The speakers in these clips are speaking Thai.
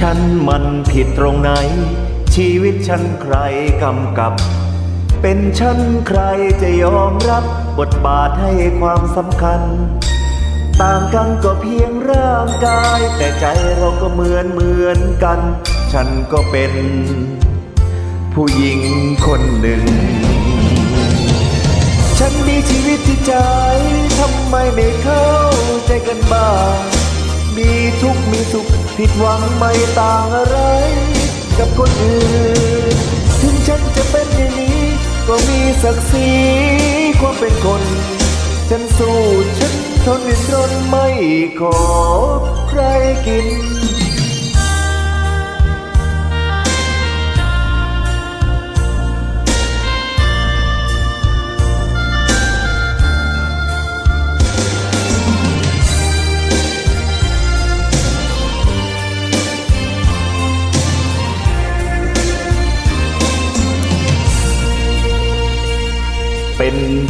ฉันมันผิดตรงไหน ชีวิตฉันใครกำกับ เป็นฉันใครจะยอมรับบทบาทให้ความสำคัญ ต่างกันก็เพียงร่างกาย แต่ใจเราก็เหมือนเหมือนกัน ฉันก็เป็น ผู้หญิงคนหนึ่ง ฉันมีชีวิตที่ใจทำไมไม่เข้าใจกันบ้างมีทุกข์มีสุข ผิดหวังไม่ต่างอะไร กับคนอื่น ถึงฉันจะเป็นอย่างนี้ ก็มีศักดิ์ศรีความเป็นคน ฉันสู้ฉันทนรินรนไม่ขอใครกิน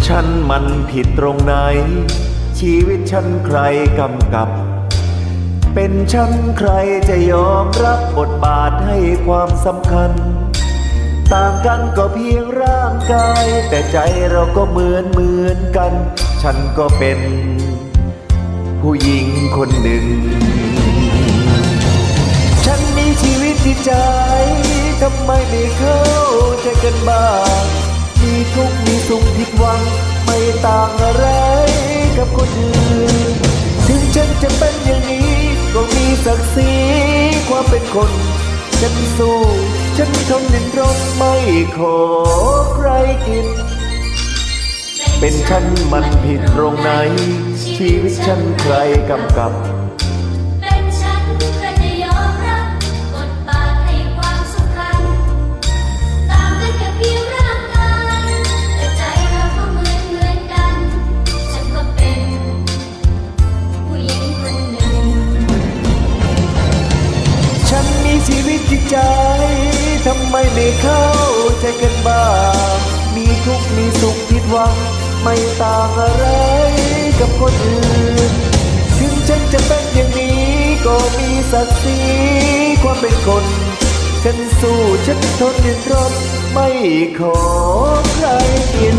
ฉันมันผิดตรงไหน ชีวิตฉันใครกำกับ เป็นฉันใครจะยอมรับบทบาทให้ความสำคัญ ต่างกันก็เพียงร่างกาย แต่ใจเราก็เหมือนเหมือนกัน ฉันก็เป็น ผู้หญิงคนหนึ่ง ฉันมีชีวิตที่ใจทำไมไม่เข้าใจกันบ้าง ทุกข์มีสุขผิดหวัง ไม่ต่างอะไรกับคนอื่น ถึงฉันจะเป็นอย่างนี้ ก็มีศักดิ์ศรีความเป็นคน ฉันสู้ ฉันทนดินรนไม่ขอใครกิน เป็นฉันมันผิดตรงไหน ชีวิตฉันใครกำกับ ใจ ทำไมไม่เข้าใจกันบ้าง มีทุกมีสุขผิดหวัง ไม่ต่างอะไรกับคนอื่น ถึงฉันจะเป็นอย่างนี้ก็มีศักดิ์ศรีความเป็นคน ฉันสู้ฉันทนดินรนไม่ขอใครกิน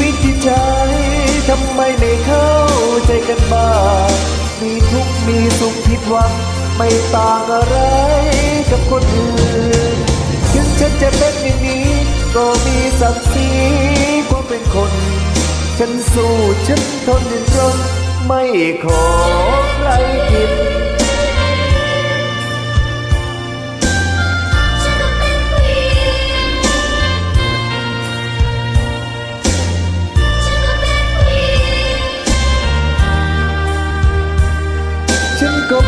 วิตที่ใจทำไมไม่เข้าใจกันบ้างมีทุกมีสุขผิดหวังไม่ต่างอะไรกับคนอื่น ถึงฉันจะเป็นอย่างนี้ ก็มีศักดิ์ศรีความเป็นคน ฉันสู้ฉันทนดินรนไม่ขอใครกิน Cầu